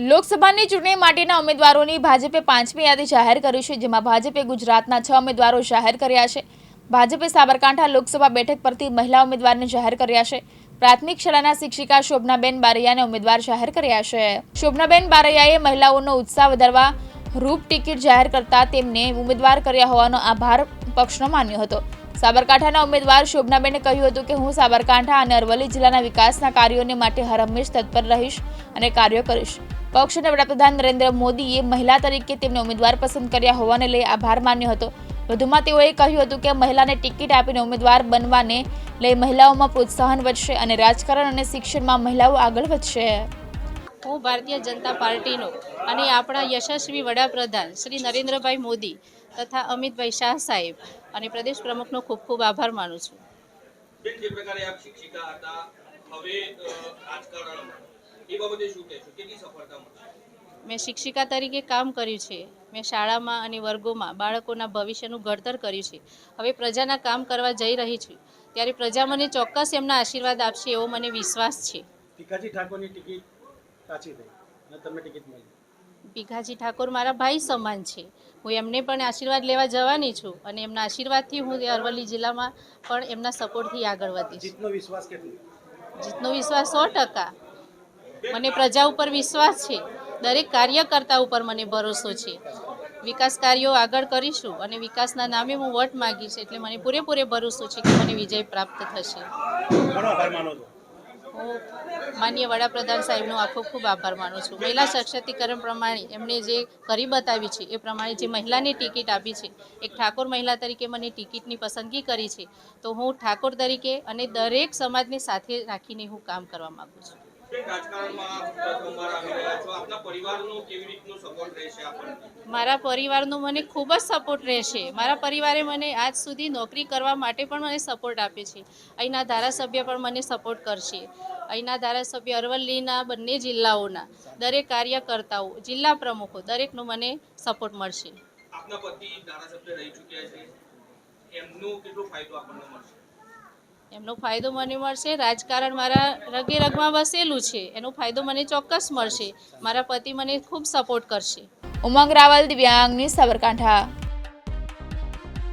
લોકસભાની ચૂંટણી માટેના ઉમેદવારોની ભાજપે પાંચમી યાદી જાહેર કરી છે, જેમાં ભાજપે ગુજરાતના છ ઉમેદવારો જાહેર કર્યા છે. ભાજપે સાબરકાંઠા લોકસભા બેઠક પરથી મહિલા ઉમેદવારને જાહેર કર્યા છે. પ્રાથમિક શાળાના શિક્ષિકા શોભનાબેન બારૈયાને ઉમેદવાર જાહેર કર્યા છે. શોભનાબેન બારૈયાએ મહિલાઓનો ઉત્સાહ વધારવા રૂપ ટિકિટ જાહેર કરતા તેમને ઉમેદવાર કર્યા હોવાનો આભાર પક્ષનો માન્યો હતો. સાબરકાંઠાના ઉમેદવાર શોભનાબેને કહ્યું હતું કે, હું સાબરકાંઠા અને અરવલ્લી જિલ્લાના વિકાસના કાર્યોને માટે હર હંમેશ તત્પર રહીશ અને કાર્યો કરીશ. પક્ષ અને વડાપ્રધાન નરેન્દ્ર મોદીએ મહિલા તરીકે તેમને ઉમેદવાર પસંદ કર્યા હોવાને લઈ આભાર માન્યો હતો. વધુમાં તેઓએ કહ્યું હતું કે મહિલાને ટિકિટ આપીને ઉમેદવાર બનવાને લઈ મહિલાઓમાં પ્રોત્સાહન વધશે અને રાજકારણ અને શિક્ષણમાં મહિલાઓ આગળ વધશે. હું ભારતીય જનતા પાર્ટીનો અને આપણા યશસ્વી વડાપ્રધાન શ્રી નરેન્દ્રભાઈ મોદી તથા અમિતભાઈ શાહ સાહેબ અને પ્રદેશ પ્રમુખનો ખૂબ ખૂબ આભાર માનું છું. જે પ્રકારે આપ શિક્ષિકા હતા હવે અ, રાજકારણમાં એ બાબતે શું કહેશો કેટલી સફળતા મળશે મેં શિક્ષિકા તરીકે કામ કર્યું છે. મેં શાળામાં અને વર્ગોમાં બાળકોના ભવિષ્યનું ઘડતર કર્યું છે. હવે પ્રજાના કામ કરવા જઈ રહી છું. ત્યારે પ્રજા મને ચોક્કસ એમના આશીર્વાદ આપશે એવો મને વિશ્વાસ છે. ભીખાજી ઠાકોરની ટિકિટ કાચી થઈ. અને તમને ટિકિટ મળી. ભીખાજી ઠાકોર મારા ભાઈ સમાન છે. હું એમને પણ આશીર્વાદ લેવા જવાની છું અને એમના આશીર્વાદથી હું અરવલ્લી જિલ્લામાં પણ એમના સપોર્ટથી આગળ વધીશ. જીતનો વિશ્વાસ કેટલો? જીતનો વિશ્વાસ સો ટકા. મને પ્રજા ઉપર વિશ્વાસ છે. દરેક કાર્યકર્તા ઉપર મને ભરોસો છે. વિકાસ કાર્યો આગળ કરીશું અને વિકાસના નામે હું વોટ માગીશ એટલે મને પૂરેપૂરે ભરોસો છે કે મને વિજય પ્રાપ્ત થશે. હું માન્ય વડાપ્રધાન સાહેબનો આખો ખૂબ આભાર માનું છું. મહિલા સશક્તિકરણ પ્રમાણે એમણે જે કરી બતાવી છે એ પ્રમાણે જે મહિલાને ટિકિટ આપી છે એક ઠાકોર મહિલા તરીકે મને ટિકિટની પસંદગી કરી છે તો હું ઠાકોર તરીકે અને દરેક સમાજને સાથે રાખીને હું કામ કરવા માગું છું. મારા પરિવારનો મને ખૂબ જ સપોર્ટ રહેશે. મારા પરિવારે મને આજ સુધી નોકરી કરવા માટે પણ મને સપોર્ટ આપે છે. અહીંના ધારાસભ્ય પણ મને સપોર્ટ કરશે. અહીંના ધારાસભ્ય અરવલ્લીના બંને જિલ્લાઓના દરેક કાર્યકર્તાઓ જિલ્લા પ્રમુખો દરેકનો મને સપોર્ટ મળશે. આપના પતિ ધારાસભ્ય રહી ચૂક્યા છે. એમનો કેટલો ફાયદો આપણને મળશે? એમનો ફાયદો મને મળશે, રાજકારણ મારા રગે રગમાં વસેલું છે, એનો ફાયદો મને ચોક્કસ મળશે. મારા પતિ મને ખૂબ સપોર્ટ કરશે. ઉમંગ રાવલ દિવ્યાંગ ન્યૂઝ સાબરકાંઠા.